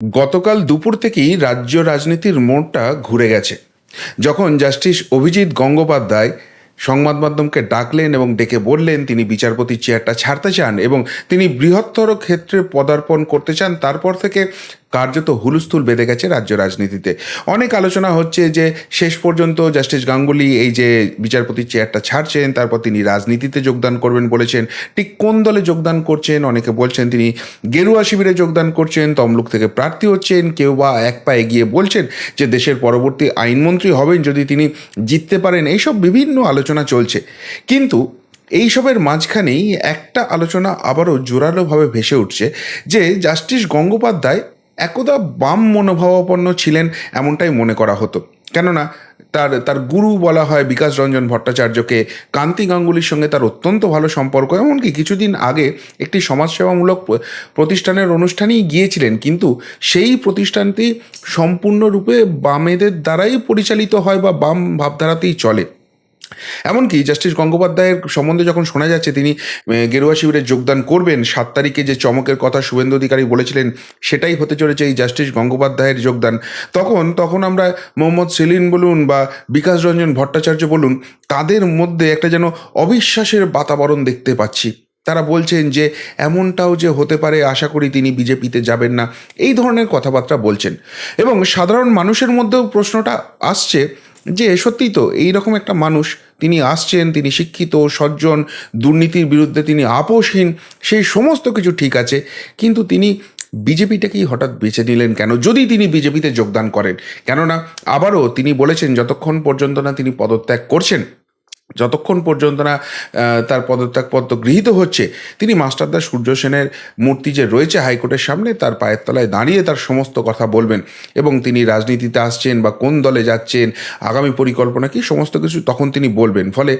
গতকাল দুপুর থেকেই রাজ্য রাজনীতির মোড়টা ঘুরে গেছে। যখন জাস্টিস অভিজিৎ গঙ্গোপাধ্যায় সংবাদ মাধ্যমকে ডাকলেন এবং ডেকে বললেন, তিনি বিচারপতির চেয়ারটা ছাড়তে চান এবং তিনি বৃহত্তর ক্ষেত্রে পদার্পণ করতে চান, তারপর থেকে কার্যত হুলস্থুল বেঁধে গেছে রাজ্য রাজনীতিতে। অনেক আলোচনা হচ্ছে যে শেষ পর্যন্ত জাস্টিস গাঙ্গুলি এই যে বিচারপতির চেয়ারটা ছাড়ছেন, তারপর তিনি রাজনীতিতে যোগদান করবেন বলেছেন। ঠিক কোন দলে যোগদান করছেন? অনেকে বলছেন তিনি গেরুয়া শিবিরে যোগদান করছেন। তমলুক থেকে প্রার্থী হচ্ছেন। কেউ বা এক পা এগিয়ে বলছেন যে দেশের পরবর্তী আইনমন্ত্রী হবেন যদি তিনি জিততে পারেন। এইসব বিভিন্ন আলোচনা চলছে। কিন্তু এইসবের মাঝখানেই একটা আলোচনা আবারও জোরালোভাবে ভেসে উঠছে যে জাস্টিস গঙ্গোপাধ্যায় একদা বাম মনোভাবাপন্ন ছিলেন এমনটাই মনে করা হতো। কেননা, তার তার গুরু বলা হয় বিকাশ রঞ্জন ভট্টাচার্যকে কান্তি গাঙ্গুলির সঙ্গে তার অত্যন্ত ভালো সম্পর্ক, এমনকি কিছুদিন আগে একটি সমাজসেবামূলক প্রতিষ্ঠানের অনুষ্ঠানেই গিয়েছিলেন, কিন্তু সেই প্রতিষ্ঠানটি সম্পূর্ণরূপে বামেদের দ্বারাই পরিচালিত হয় বা বাম ভাবধারাতেই চলে। এমনকি জাস্টিস গঙ্গোপাধ্যায়ের সম্বন্ধে যখন শোনা যাচ্ছে, তিনি গেরুয়া শিবিরে যোগদান করবেন, সাত তারিখে যে চমকের কথা শুভেন্দু অধিকারী বলেছিলেন, সেটাই হতে চলেছে এই জাস্টিস গঙ্গোপাধ্যায়ের যোগদান। তখন তখন আমরা মোহাম্মদ সেলিন বলুন বা বিকাশ রঞ্জন ভট্টাচার্য বলুন, তাদের মধ্যে একটা যেন অবিশ্বাসের বাতাবরণ দেখতে পাচ্ছি। তারা বলছেন যে, এমনটাও যে হতে পারে, আশা করি তিনি বিজেপিতে যাবেন না। এই ধরনের কথাবার্তা বলছেন। এবং সাধারণ মানুষের মধ্যেও প্রশ্নটা আসছে যে সত্যিই তো এইরকম একটা মানুষ, তিনি আসছেন, তিনি শিক্ষিত, সজ্জন, দুর্নীতির বিরুদ্ধে তিনি আপোষহীন, সেই সমস্ত কিছু ঠিক আছে, কিন্তু তিনি বিজেপিটাকেই হঠাৎ বেছে নিলেন কেন? যদি তিনি বিজেপিতে যোগদান করেন, কেননা আবারও তিনি বলেছেন, যতক্ষণ পর্যন্ত না তিনি পদত্যাগ করছেন যতক্ষণ পর্যন্ত না তার পদত্যাগপত্র গৃহীত হচ্ছে, তিনি মাস্টারদা সূর্য সেনের মূর্তি যে রয়েছে হাইকোর্টের সামনে, তার পায়ের তলায় দাঁড়িয়ে তার সমস্ত কথা বলবেন এবং তিনি রাজনীতিতে আসছেন বা কোন দলে যাচ্ছেন, আগামী পরিকল্পনা কি, সমস্ত কিছু তখন তিনি বলবেন। ফলে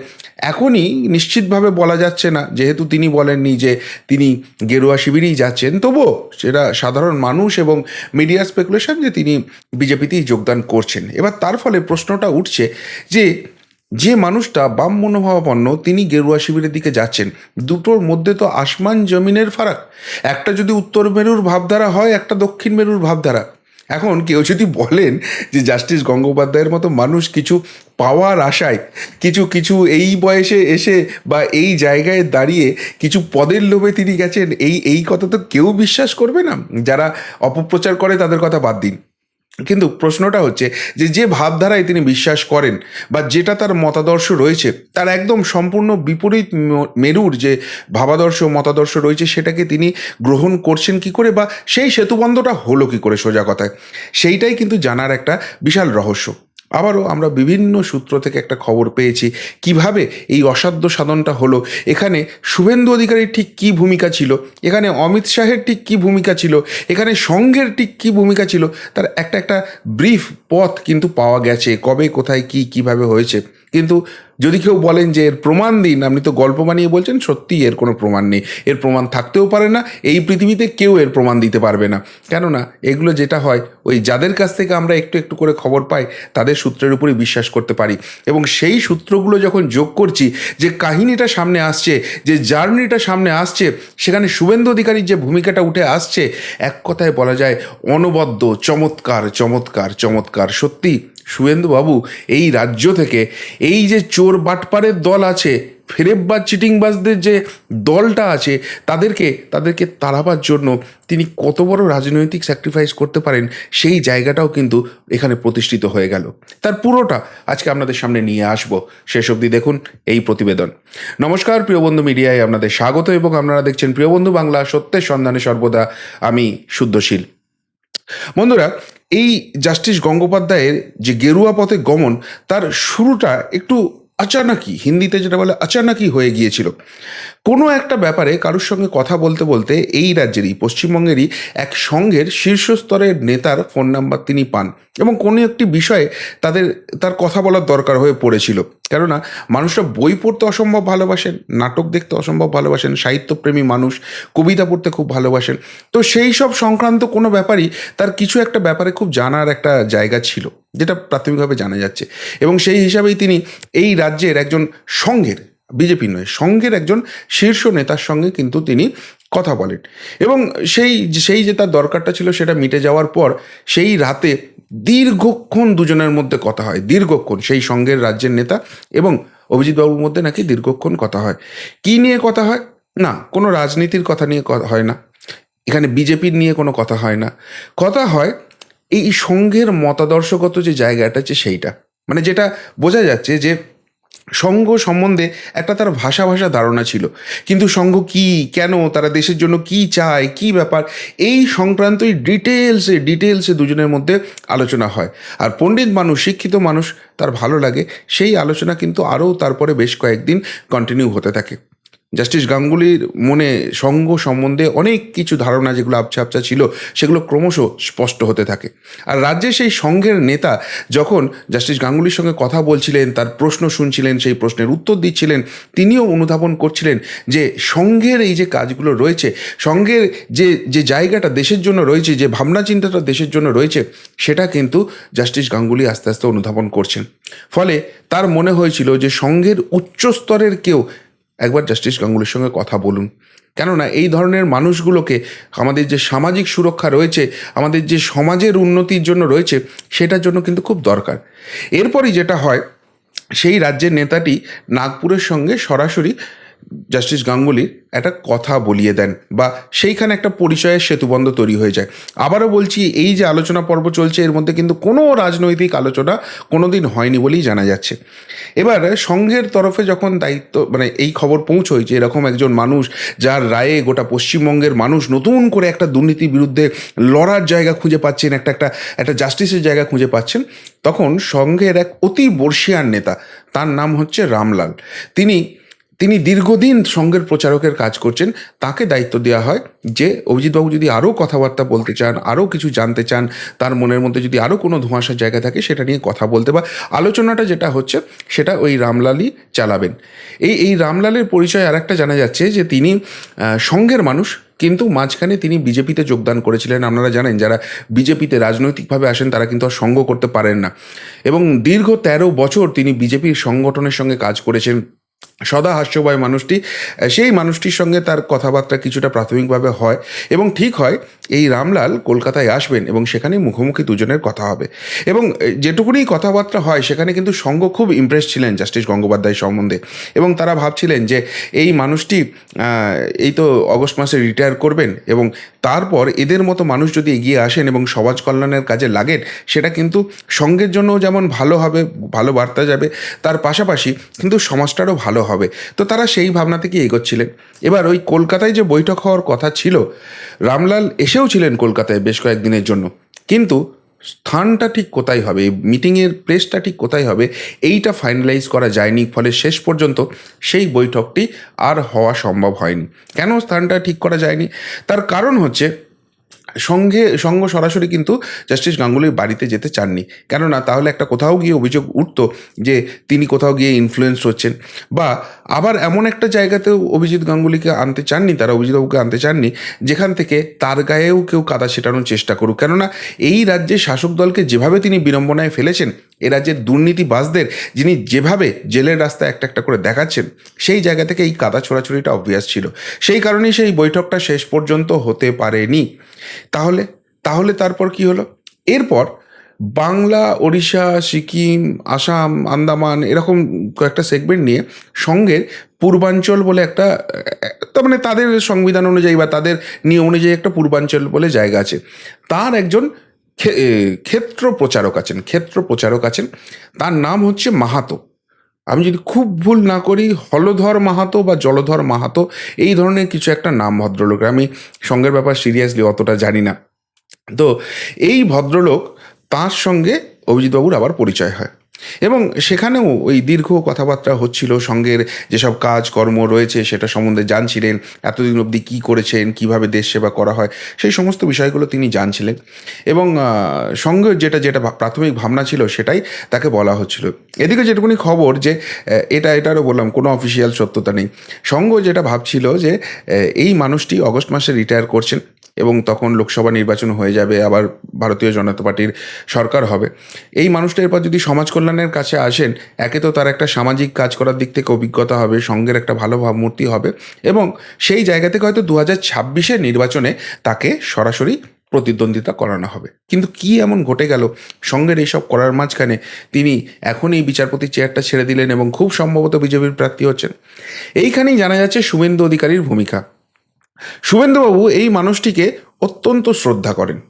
এখনই নিশ্চিতভাবে বলা যাচ্ছে না, যেহেতু তিনি বলেননি যে তিনি গেরুয়া শিবিরেই যাচ্ছেন, তবুও সেটা সাধারণ মানুষ এবং মিডিয়া স্পেকুলেশন যে তিনি বিজেপিতেই যোগদান করছেন। এবার তার ফলে প্রশ্নটা উঠছে যে যে মানুষটা বাম মনোভাবাপন্ন, তিনি গেরুয়া শিবিরের দিকে যাচ্ছেন। দুটোর মধ্যে তো আসমান জমিনের ফারাক। একটা যদি উত্তর মেরুর ভাবধারা হয়, একটা দক্ষিণ মেরুর ভাবধারা। এখন কেউ যদি বলেন যে জাস্টিস গঙ্গোপাধ্যায়ের মতো মানুষ কিছু পাওয়ার আশায়, কিছু কিছু এই বয়সে এসে বা এই জায়গায় দাঁড়িয়ে কিছু পদের লোভে তিনি গেছেন, এই এই কথা তো কেউ বিশ্বাস করবে না। যারা অপপ্রচার করে তাদের কথা বাদ দিন। কিন্তু প্রশ্নটা হচ্ছে যে যে ভাবধারায় তিনি বিশ্বাস করেন বা যেটা তার মতাদর্শ রয়েছে, তার একদম সম্পূর্ণ বিপরীত মেরুর যে ভাবাদর্শ মতাদর্শ রয়েছে, সেটাকে তিনি গ্রহণ করছেন কি করে বা সেই সেতুবন্ধটা হলো কি করে সোজা কথায়? সেইটাই কিন্তু জানার একটা বিশাল রহস্য। আবারও আমরা বিভিন্ন সূত্র থেকে একটা খবর পেয়েছি। কীভাবে এই অসাধ্য সাধনটা হলো? এখানে শুভেন্দু অধিকারীর ঠিক কী ভূমিকা ছিল? এখানে অমিত শাহের ঠিক কী ভূমিকা ছিল? এখানে সঙ্ঘের ঠিক কী ভূমিকা ছিল? তার একটা একটা ব্রিফ পথ কিন্তু পাওয়া গেছে। কবে, কোথায়, কি, কীভাবে হয়েছে? কিন্তু যদি কেউ বলেন যে এর প্রমাণ দিন, আপনি তো গল্প বানিয়ে বলছেন সত্যি এর কোনো প্রমাণ নেই। এর প্রমাণ থাকতেও পারে না, এই পৃথিবীতে কেউ এর প্রমাণ দিতে পারবে না। কেননা এগুলো যেটা হয়, ওই যাদের কাছ থেকে আমরা একটু একটু করে খবর পাই, তাদের সূত্রের উপরই বিশ্বাস করতে পারি। এবং সেই সূত্রগুলো যখন যোগ করছি, যে কাহিনীটা সামনে আসছে, যে জার্নিটা সামনে আসছে, সেখানে শুভেন্দু অধিকারীর যে ভূমিকাটা উঠে আসছে, এক কথায় বলা যায়, অনবদ্য, চমৎকার চমৎকার চমৎকার সত্যি শুভেন্দুবাবু, এই রাজ্য থেকে এই যে চোর বাটপারের দল আছে ফেরেববাজ চিটিংবাজদের যে দলটা আছে, তাদেরকে তাদেরকে তাড়াবার জন্য তিনি কত বড় রাজনৈতিক স্যাক্রিফাইস করতে পারেন, সেই জায়গাটাও কিন্তু এখানে প্রতিষ্ঠিত হয়ে গেল। তার পুরোটা আজকে আপনাদের সামনে নিয়ে আসব। শেষ অবধি দেখুন এই প্রতিবেদন। নমস্কার, প্রিয় বন্ধু মিডিয়ায় আপনাদের স্বাগত এবং আপনারা দেখছেন প্রিয় বন্ধু বাংলা সত্যের সন্ধানে সর্বদা আমি শুদ্ধশীল। বন্ধুরা এই জাস্টিস গঙ্গোপাধ্যায়ের যে গেরুয়া পথে গমন তার শুরুটা একটু আচানাকি, হিন্দিতে যেটা বলে আচানাকি হয়ে গিয়েছিল। কোনো একটা ব্যাপারে কারোর সঙ্গে কথা বলতে বলতে এই রাজ্যেরই, পশ্চিমবঙ্গেরই এক সংঘের শীর্ষস্তরের নেতার ফোন নাম্বার তিনি পান এবং কোনো একটি বিষয়ে তাদের, তার কথা বলার দরকার হয়ে পড়েছিল। কেননা মানুষরা বই পড়তে অসম্ভব ভালোবাসেন, নাটক দেখতে অসম্ভব ভালোবাসেন, সাহিত্যপ্রেমী মানুষ, কবিতা পড়তে খুব ভালোবাসেন। তো সেই সব সংক্রান্ত কোনো ব্যাপারই তার কিছু একটা ব্যাপারে খুব জানার একটা জায়গা ছিল। যেটা প্রাথমিকভাবে জানা যাচ্ছে। এবং সেই হিসাবেই তিনি এই রাজ্যের একজন সংঘের বিজেপি নয় সংঘের একজন শীর্ষ নেতার সঙ্গে কিন্তু তিনি কথা বলেন। এবং সেই সেই যে তার দরকারটা ছিল সেটা মিটে যাওয়ার পর সেই রাতে দীর্ঘক্ষণ দুজনের মধ্যে কথা হয়, দীর্ঘক্ষণ সেই সঙ্গের রাজ্যের নেতা এবং অভিজিৎবাবুর মধ্যে নাকি দীর্ঘক্ষণ কথা হয়। কি নিয়ে কথা হয়? না, কোনো রাজনীতির কথা নিয়ে হয় না। এখানে বিজেপির নিয়ে কোনো কথা হয় না। কথা হয় এই সঙ্ঘের মতাদর্শগত যে জায়গাটা আছে সেইটা। মানে যেটা বোঝা যাচ্ছে যে সংঘ সম্বন্ধে একটা তার ভাষা ভাষা ধারণা ছিল। কিন্তু সংঘ কি, কেন, তারা দেশের জন্য কি চায়, কি ব্যাপার, এই সংক্রান্তই ডিটেলসে ডিটেলসে দুজনের মধ্যে আলোচনা হয়। আর পণ্ডিত মানুষ, শিক্ষিত মানুষ, তার ভালো লাগে, সেই আলোচনা কিন্তু আরও তারপরে বেশ কয়েকদিন কন্টিনিউ হতে থাকে। জাস্টিস গাঙ্গুলির মনে সঙ্গ সম্বন্ধে অনেক কিছু ধারণা যেগুলো আবছা আবছা ছিল, সেগুলো ক্রমশ স্পষ্ট হতে থাকে। আর রাজ্যের সেই সংঘের নেতা যখন জাস্টিস গাঙ্গুলির সঙ্গে কথা বলছিলেন, তার প্রশ্ন শুনছিলেন, সেই প্রশ্নের উত্তর দিচ্ছিলেন, তিনিও অনুধাবন করছিলেন যে সংঘের এই যে কাজগুলো রয়েছে সংঘের যে যে জায়গাটা দেশের জন্য রয়েছে, যে ভাবনা চিন্তাটা দেশের জন্য রয়েছে, সেটা কিন্তু জাস্টিস গাঙ্গুলি আস্তে আস্তে অনুধাবন করছেন। ফলে তার মনে হয়েছিল যে সংঘের উচ্চ স্তরের কেউ একবার জাস্টিস গাঙ্গুলির সঙ্গে কথা বলুন। কেননা এই ধরনের মানুষগুলোকে আমাদের যে সামাজিক সুরক্ষা রয়েছে, আমাদের যে সমাজের উন্নতির জন্য রয়েছে, সেটার জন্য কিন্তু খুব দরকার। এরপরই যেটা হয়, সেই রাজ্যের নেতাটি নাগপুরের সঙ্গে সরাসরি জাস্টিস গাঙ্গুলির একটা কথা বলিয়ে দেন বা সেইখানে একটা পরিচয়ের সেতুবন্ধ তৈরি হয়ে যায়। আবারও বলছি, এই যে আলোচনা পর্ব চলছে, এর মধ্যে কিন্তু কোনো রাজনৈতিক আলোচনা কোনোদিন হয়নি বলেই জানা যাচ্ছে। এবার সংঘের তরফে যখন দায়িত্ব মানে এই খবর পৌঁছয় যে এরকম একজন মানুষ যার রায়ে গোটা পশ্চিমবঙ্গের মানুষ নতুন করে একটা দুর্নীতির বিরুদ্ধে লড়ার জায়গা খুঁজে পাচ্ছেন, একটা একটা একটা জাস্টিসের জায়গা খুঁজে পাচ্ছেন, তখন সংঘের এক অতি বর্ষিয়ান নেতা, তার নাম হচ্ছে রামলাল। তিনি তিনি দীর্ঘদিন সঙ্গের প্রচারকের কাজ করছেন। তাকে দায়িত্ব দেওয়া হয় যে, অভিজিৎবাবু যদি আরও কথাবার্তা বলতে চান, আরও কিছু জানতে চান, তার মনের মধ্যে যদি আরও কোনো ধোঁয়াশার জায়গা থাকে, সেটা নিয়ে কথা বলতে বা আলোচনাটা যেটা হচ্ছে, সেটা ওই রামলালই চালাবেন। এই এই রামলালের পরিচয় আর একটা জানা যাচ্ছে যে, তিনি সঙ্গের মানুষ, কিন্তু মাঝখানে তিনি বিজেপিতে যোগদান করেছিলেন। আপনারা জানেন, যারা বিজেপিতে রাজনৈতিকভাবে আসেন, তারা কিন্তু আর সঙ্গ করতে পারেন না। এবং দীর্ঘ তেরো বছর তিনি বিজেপির সংগঠনের সঙ্গে কাজ করেছেন। সদা হাস্যময় মানুষটি, সেই মানুষটির সঙ্গে তার কথাবার্তা কিছুটা প্রাথমিকভাবে হয় এবং ঠিক হয় এই রামলাল কলকাতায় আসবেন এবং সেখানে মুখোমুখি দুজনের কথা হবে। এবং যেটুকুনি কথাবার্তা হয়, সেখানে কিন্তু সঙ্গ খুব ইমপ্রেস ছিলেন জাস্টিস গঙ্গোপাধ্যায় সম্বন্ধে। এবং তারা ভাবছিলেন যে এই মানুষটি এই তো অগস্ট মাসে রিটায়ার করবেন এবং তারপর এদের মতো মানুষ যদি এগিয়ে আসেন এবং সমাজ কল্যাণের কাজে লাগেন, সেটা কিন্তু সঙ্গের জন্য যেমন ভালো হবে, ভালো বার্তা যাবে, তার পাশাপাশি কিন্তু সমাজটারও ভালো হবে। তো তারা সেই ভাবনা থেকে এগোচ্ছিলেন। এবার ওই কলকাতায় যে বৈঠক হওয়ার কথা ছিল, রামলাল এসেও ছিলেন কলকাতায় বেশ কয়েকদিনের জন্য। কিন্তু স্থানটা ঠিক কোথায় হবে মিটিংয়ের প্লেসটা ঠিক কোথায় হবে, এইটা ফাইনালাইজ করা যায়নি। ফলে শেষ পর্যন্ত সেই বৈঠকটি আর হওয়া সম্ভব হয়নি। কেন স্থানটা ঠিক করা যায়নি? তার কারণ হচ্ছে সঙ্গে, সঙ্গ সরাসরি কিন্তু জাস্টিস গাঙ্গুলির বাড়িতে যেতে চাননি। কেননা তাহলে একটা কোথাও গিয়ে অভিযোগ উঠতো যে তিনি কোথাও গিয়ে ইনফ্লুয়েন্স হচ্ছেন বা আবার এমন একটা জায়গাতেও অভিজিৎ গাঙ্গুলিকে আনতে চাননি, তারা অভিজিৎবাবুকে আনতে চাননি, যেখান থেকে তার গায়েও কেউ কাদা ছেটানোর চেষ্টা করুক। কেননা এই রাজ্যের শাসক দলকে যেভাবে তিনি বিড়ম্বনায় ফেলেছেন, এ রাজ্যের দুর্নীতিবাজদের যিনি যেভাবে জেলের রাস্তায় একটা একটা করে দেখাচ্ছেন, সেই জায়গা থেকে এই কাদা ছোড়াছুড়িটা অবভিয়াস ছিল। সেই কারণেই সেই বৈঠকটা শেষ পর্যন্ত হতে পারেনি। তাহলে তাহলে তারপর কি হলো? এরপর বাংলা, ওড়িশা, সিকিম, আসাম, আন্দামান এরকম কয়েকটা সেগমেন্ট নিয়ে সঙ্গের পূর্বাঞ্চল বলে একটা, তার মানে তাদের সংবিধান অনুযায়ী বা তাদের নিয়ম অনুযায়ী একটা পূর্বাঞ্চল বলে জায়গা আছে। তার একজন ক্ষেত্র প্রচারক আছেন, ক্ষেত্র প্রচারক আছেন। তার নাম হচ্ছে মাহাতো। আমি যদি খুব ভুল না করি, হলধর মাহাতো বা জলধর মাহাতো, এই ধরনের কিছু একটা নাম ভদ্রলোকের। আমি সঙ্গের ব্যাপার সিরিয়াসলি অতটা জানি না। তো এই ভদ্রলোক তার সঙ্গে অভিজিৎবাবুর আবার পরিচয় হয়। এবং সেখানেও ওই দীর্ঘ কথাবার্তা হচ্ছিল সঙ্গের যেসব কাজকর্ম রয়েছে সেটা সম্বন্ধে জানছিলেন এতদিন অবধি কী করেছেন কীভাবে দেশ সেবা করা হয় সেই সমস্ত বিষয়গুলো তিনি জানছিলেন এবং আহ, সঙ্গের যেটা যেটা প্রাথমিক ভাবনা ছিল সেটাই তাকে বলা হচ্ছিল। এদিকে যেটুকুনি খবর যে এটা এটারও বললাম কোনো অফিসিয়াল সত্যতা নেই। সঙ্গ যেটা ভাবছিল যে এই মানুষটি অগস্ট মাসে রিটায়ার করছেন। এবং তখন লোকসভা নির্বাচন হয়ে যাবে, আবার ভারতীয় জনতা পার্টির সরকার হবে। এই মানুষটা এরপর যদি সমাজ কল্যাণের কাছে আসেন, একে তো তার একটা সামাজিক কাজ করার দিক থেকে অভিজ্ঞতা হবে, সঙ্গের একটা ভালো ভাবমূর্তি হবে এবং সেই জায়গা থেকে হয়তো দু হাজার ছাব্বিশের নির্বাচনে তাকে সরাসরি প্রতিদ্বন্দ্বিতা করানো হবে। কিন্তু কি এমন ঘটে গেল? সঙ্গের এইসব করার মাঝখানে তিনি এখনই এই বিচারপতির চেয়ারটা ছেড়ে দিলেন এবং খুব সম্ভবত বিজেপির প্রার্থী হচ্ছেন। এইখানেই জানা যাচ্ছে শুভেন্দু অধিকারীর ভূমিকা। শুভেন্দুবাবু এই মানুষটিকে অত্যন্ত শ্রদ্ধা করেন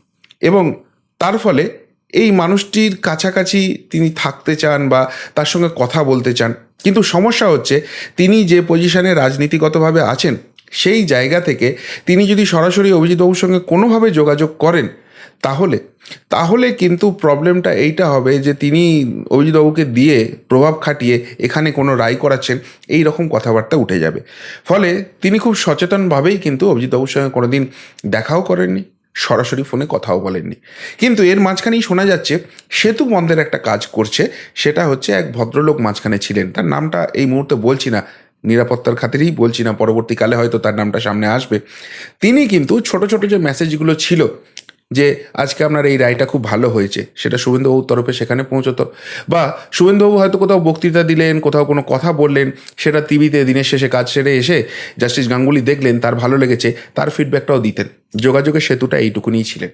এবং তার ফলে এই মানুষটির কাছাকাছি তিনি থাকতে চান বা তার সঙ্গে কথা বলতে চান। কিন্তু সমস্যা হচ্ছে তিনি যে পজিশনে রাজনীতিগতভাবে আছেন, সেই জায়গা থেকে তিনি যদি সরাসরি অভিজিৎবাবুর সঙ্গে কোনোভাবে যোগাযোগ করেন তাহলে তাহলে কিন্তু প্রবলেমটা এইটা হবে যে তিনি অভিজিৎবাবুকে দিয়ে প্রভাব খাটিয়ে এখানে কোনো রায় করাচ্ছেন, এই রকম কথাবার্তা উঠে যাবে। ফলে তিনি খুব সচেতনভাবেই কিন্তু অভিজিৎবাবুর সঙ্গে কোনোদিন দেখাও করেননি, সরাসরি ফোনে কথাও বলেননি। কিন্তু এর মাঝখানেই শোনা যাচ্ছে, সেতু বন্ধের একটা কাজ করছে, সেটা হচ্ছে এক ভদ্রলোক মাঝখানে ছিলেন। তার নামটা এই মুহূর্তে বলছি না, নিরাপত্তার খাতিরেই বলছি না, পরবর্তীকালে হয়তো তার নামটা সামনে আসবে। তিনি কিন্তু ছোট ছোট যে মেসেজগুলো ছিল যে আজকে আপনার এই রায়টা খুব ভালো হয়েছে, সেটা শুভেন্দুবাবুর তরফে সেখানে পৌঁছতো। বা শুভেন্দুবাবু হয়তো কোথাও বক্তৃতা দিলেন, কোথাও কোনো কথা বললেন, সেটা টিভিতে দিনের শেষে কাজ সেরে এসে জাস্টিস গাঙ্গুলি দেখলেন, তার ভালো লেগেছে, তার ফিডব্যাকটাও দিতেন। যোগাযোগের সেতুটা এইটুকুনিই ছিলেন।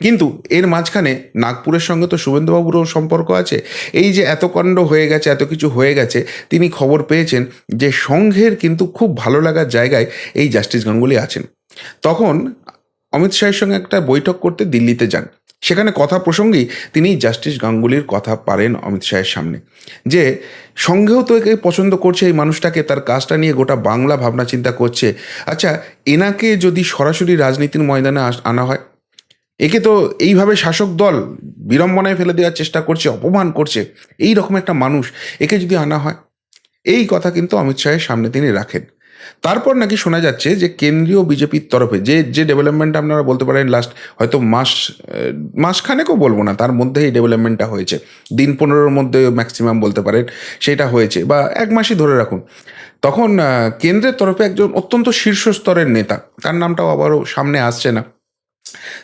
কিন্তু এর মাঝখানে নাগপুরের সঙ্গে তো শুভেন্দুবাবুরও সম্পর্ক আছে, এই যে এত কাণ্ড হয়ে গেছে, এত কিছু হয়ে গেছে, তিনি খবর পেয়েছেন যে সংঘের কিন্তু খুব ভালো লাগার জায়গায় এই জাস্টিস গাঙ্গুলি আছেন। তখন অমিত শাহের সঙ্গে একটা বৈঠক করতে দিল্লিতে যান। সেখানে কথা প্রসঙ্গেই তিনি জাস্টিস গাঙ্গুলির কথা পারেন অমিত শাহের সামনে। যে সঙ্গেও তো একে পছন্দ করছে এই মানুষটাকে, তার কাজটা নিয়ে গোটা বাংলা ভাবনা চিন্তা করছে। আচ্ছা এনাকে যদি সরাসরি রাজনীতির ময়দানে আনা হয়? একে তো এইভাবে শাসক দল বিড়ম্বনায় ফেলে দেওয়ার চেষ্টা করছে, অপমান করছে। এই রকম একটা মানুষ একে যদি আনা হয়? এই কথা কিন্তু অমিত শাহের সামনে তিনি রাখেন। তারপর নাকি শোনা যাচ্ছে যে কেন্দ্রীয় বিজেপির তরফে, যে যে ডেভেলপমেন্ট আপনারা বলতে পারেন লাস্ট হয়তো মাস মাসখানেকও বলব না, তার মধ্যে এই ডেভেলপমেন্টটা হয়েছে। দিন পনেরোর মধ্যে ম্যাক্সিমাম বলতে পারেন সেটা হয়েছে বা এক মাসই ধরে রাখুন। তখন কেন্দ্রের তরফে একজন অত্যন্ত শীর্ষ স্তরের নেতা, তার নামটাও আবারও সামনে আসছে না।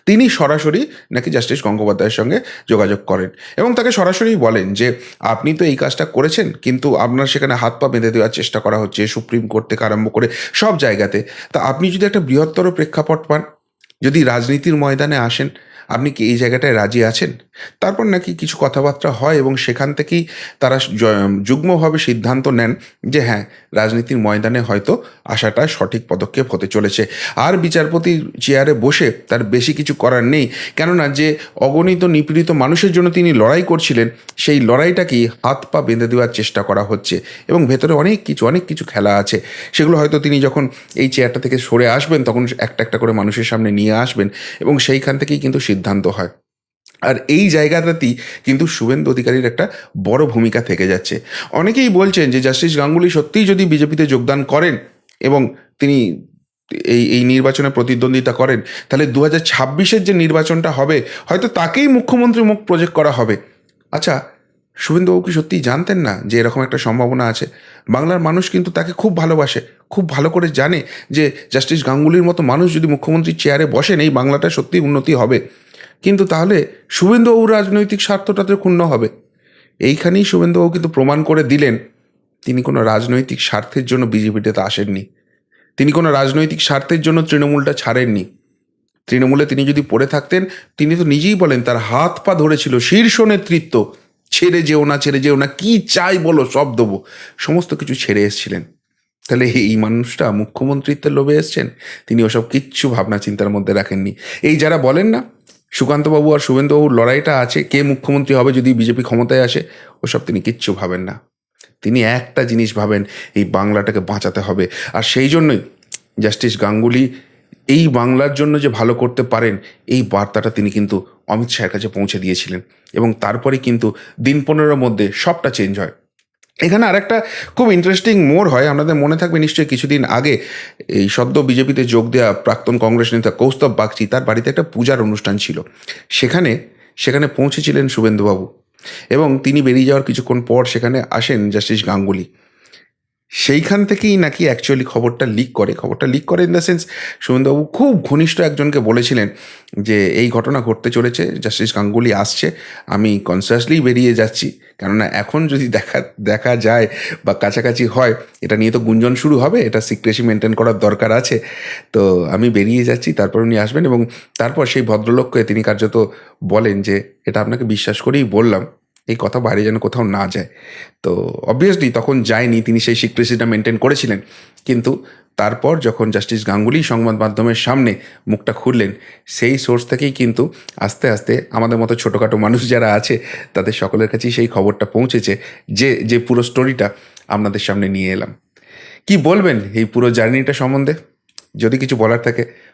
তিনি সরাসরি নাকি জাস্টিস গঙ্গোপাধ্যায়ের সঙ্গে যোগাযোগ করেন এবং তাকে সরাসরি বলেন যে, আপনি তো এই কাজটা করেছেন, কিন্তু আপনার সেখানে হাত পা বেঁধে দেওয়ার চেষ্টা করা হচ্ছে, সুপ্রিম কোর্ট থেকে আরম্ভ করে সব জায়গাতে। তা আপনি যদি একটা বৃহত্তর প্রেক্ষাপট পান, যদি রাজনীতির ময়দানে আসেন আপনি কি এই জায়গাটায় রাজি আছেন? তারপর নাকি কিছু কথাবার্তা হয় এবং সেখান থেকেই তারা যুগ্মভাবে সিদ্ধান্ত নেন যে হ্যাঁ রাজনীতির ময়দানে হয়তো আসাটা সঠিক পদক্ষেপ হতে চলেছে। আর বিচারপতির চেয়ারে বসে তার বেশি কিছু করার নেই। কেননা যে অগণিত নিপীড়িত মানুষের জন্য তিনি লড়াই করছিলেন, সেই লড়াইটাকেই হাত পা বেঁধে দেওয়ার চেষ্টা করা হচ্ছে এবং ভেতরে অনেক কিছু অনেক কিছু খেলা আছে। সেগুলো হয়তো তিনি যখন এই চেয়ারটা থেকে সরে আসবেন, তখন একটা একটা করে মানুষের সামনে নিয়ে আসবেন এবং সেইখান থেকেই কিন্তু সিদ্ধান্ত হয়। আর এই জায়গাটাতেই কিন্তু শুভেন্দু অধিকারীর একটা বড় ভূমিকা থেকে যাচ্ছে। অনেকেই বলছেন যে জাস্টিস গাঙ্গুলি সত্যিই যদি বিজেপিতে যোগদান করেন এবং তিনি এই এই নির্বাচনে প্রতিদ্বন্দ্বিতা করেন, তাহলে দু হাজার ছাব্বিশের যে নির্বাচনটা হবে, হয়তো তাকেই মুখ্যমন্ত্রী মুখ প্রজেক্ট করা হবে। আচ্ছা শুভেন্দুবাবু কি সত্যিই জানতেন না যে এরকম একটা সম্ভাবনা আছে? বাংলার মানুষ কিন্তু তাকে খুব ভালোবাসে, খুব ভালো করে জানে যে জাস্টিস গাঙ্গুলির মতো মানুষ যদি মুখ্যমন্ত্রীর চেয়ারে বসেন, এই বাংলাটা সত্যি উন্নতি হবে। কিন্তু তাহলে শুভেন্দুবাবুর রাজনৈতিক স্বার্থটাতে ক্ষুণ্ণ হবে। এইখানেই শুভেন্দুবাবু কিন্তু প্রমাণ করে দিলেন, তিনি কোনো রাজনৈতিক স্বার্থের জন্য বিজেপিতে আসেননি। তিনি কোনো রাজনৈতিক স্বার্থের জন্য তৃণমূলটা ছাড়েননি। তৃণমূলে তিনি যদি পড়ে থাকতেন, তিনি তো নিজেই বলেন তার হাত পা ধরেছিল, শীর্ষ নেতৃত্ব, ছেড়ে যেও না, ছেড়ে যেও না, কি চাই বলো, সব দেবো। সমস্ত কিছু ছেড়ে এসেছিলেন। তাহলে এই মানুষটা মুখ্যমন্ত্রিত্বের লোভে এসছেন? তিনি ওসব কিচ্ছু ভাবনা চিন্তার মধ্যে রাখেননি। এই যারা বলেন না সুকান্তবাবু আর শুভেন্দুবাবুর লড়াইটা আছে, কে মুখ্যমন্ত্রী হবে যদি বিজেপি ক্ষমতায় আসে, ওসব তিনি কিচ্ছু ভাবেন না। তিনি একটা জিনিস ভাবেন, এই বাংলাটাকে বাঁচাতে হবে। আর সেই জন্যই জাস্টিস গাঙ্গুলি এই বাংলার জন্য যে ভালো করতে পারেন, এই বার্তাটা তিনি কিন্তু অমিত শাহের কাছে পৌঁছে দিয়েছিলেন। এবং তারপরে কিন্তু দিন পনেরোর মধ্যে সবটা চেঞ্জ হয়। এখানে আরেকটা খুব ইন্টারেস্টিং মোড় হয়, আপনাদের মনে থাকবে নিশ্চয়ই কিছুদিন আগে, এই সদ্য বিজেপিতে যোগ দেওয়া প্রাক্তন কংগ্রেস নেতা কৌস্তব বাগচি তার বাড়িতে একটা পূজার অনুষ্ঠান ছিল। সেখানে সেখানে পৌঁছেছিলেন শুভেন্দুবাবু এবং তিনি বেরিয়ে যাওয়ার কিছুক্ষণ পর সেখানে আসেন জাস্টিস গাঙ্গুলি। সেইখান থেকেই নাকি অ্যাকচুয়ালি খবরটা লিক করে। খবরটা লিক করে ইন দ্য সেন্স সুমনবাবু খুব ঘনিষ্ঠ একজনকে বলেছিলেন যে, এই ঘটনা ঘটতে চলেছে জাস্টিস গাঙ্গুলি আসছে, আমি কনসিয়াসলি বেরিয়ে যাচ্ছি। কেননা এখন যদি দেখা দেখা যায় বা কাছাকাছি হয়, এটা নিয়ে তো গুঞ্জন শুরু হবে, এটা সিক্রেসি মেনটেন করার দরকার আছে। তো আমি বেরিয়ে যাচ্ছি, তারপর উনি আসবেন এবং তারপর সেই ভদ্রলোককে তিনি কার্যত বলেন যে, এটা আপনাকে বিশ্বাস করেই বললাম। এই কথা বাইরে যেন কোথাও না যায়। তো অবভিয়াসলি তখন যায়নি, তিনি সেই সিক্রেসিটা মেনটেন করেছিলেন। কিন্তু তারপর যখন জাস্টিস গাঙ্গুলি সংবাদ মাধ্যমের সামনে মুখটা খুললেন, সেই সোর্স থেকেই কিন্তু আস্তে আস্তে আমাদের মতো ছোটোখাটো মানুষ যারা আছে, তাদের সকলের কাছেই সেই খবরটা পৌঁছেছে যে যে পুরো স্টোরিটা আপনাদের সামনে নিয়ে এলাম। কি বলবেন এই পুরো জার্নিটা সম্বন্ধে? যদি কিছু বলার থাকে